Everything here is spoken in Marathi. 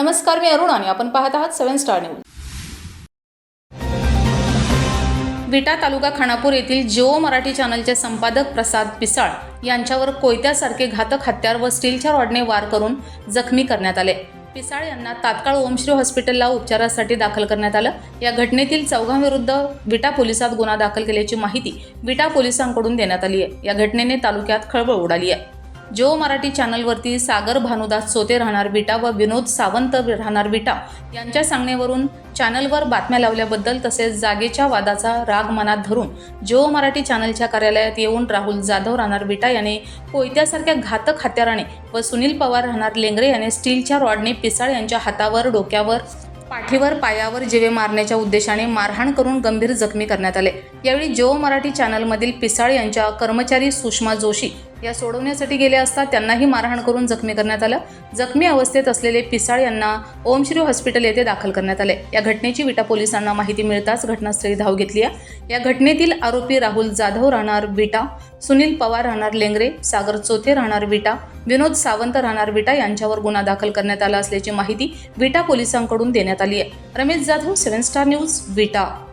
नमस्कार मी अरुण आणि आपण पाहत आहात seven star news. Vita taluka Khanapur येथील जिओ मराठी चॅनलचे संपादक प्रसाद पिसाळ यांच्यावर कोयत्यासारखे घातक हत्यार व स्टीलच्या रॉडने वार करून जखमी करण्यात आले. पिसाळ यांना तात्काळ ओमश्री हॉस्पिटलला उपचारासाठी दाखल करण्यात आलं. या घटनेतील चौघांविरुद्ध विटा पोलिसात गुन्हा दाखल केल्याची माहिती विटा पोलिसांकडून देण्यात आली आहे या घटनेने तालुक्यात खळबळ उडाली आहे जो मराठी चॅनलवरती सागर भानुदास सोते राहणार विटा व विनोद सावंत राहणार विटा यांच्या सांगण्यावरून चॅनलवर बातम्या लावल्याबद्दल तसेच जागेच्या वादाचा राग मनात धरून जो मराठी चॅनलच्या कार्यालयात येऊन राहुल जाधव राहणार विटा याने कोयत्यासारख्या घातक हत्याराने व सुनील पवार राहणार लेंगरे याने स्टीलच्या रॉडने पिसाळ यांच्या हातावर डोक्यावर पाठीवर पायावर जिवे मारण्याच्या उद्देशाने मारहाण करून गंभीर जखमी करण्यात आले. यावेळी जो मराठी चॅनलमधील पिसाळ यांच्या कर्मचारी सुषमा जोशी या सोडवण्यासाठी गेले असता त्यांनाही मारहाण करून जखमी करण्यात आलं. जखमी अवस्थेत असलेले पिसाळ यांना ओमश्री हॉस्पिटल येथे दाखल करण्यात आले. या घटनेची विटा पोलिसांना माहिती मिळताच घटनास्थळी धाव घेतली आहे. या घटनेतील आरोपी राहुल जाधव राहणार विटा सुनील पवार राहणार लेंगरे सागर चोथे राहणार विटा विनोद सावंत राहणार विटा यांच्यावर गुन्हा दाखल करण्यात आला असल्याची माहिती विटा पोलिसांकडून देण्यात आली आहे. Ramesh Jadhav seven star news Vita.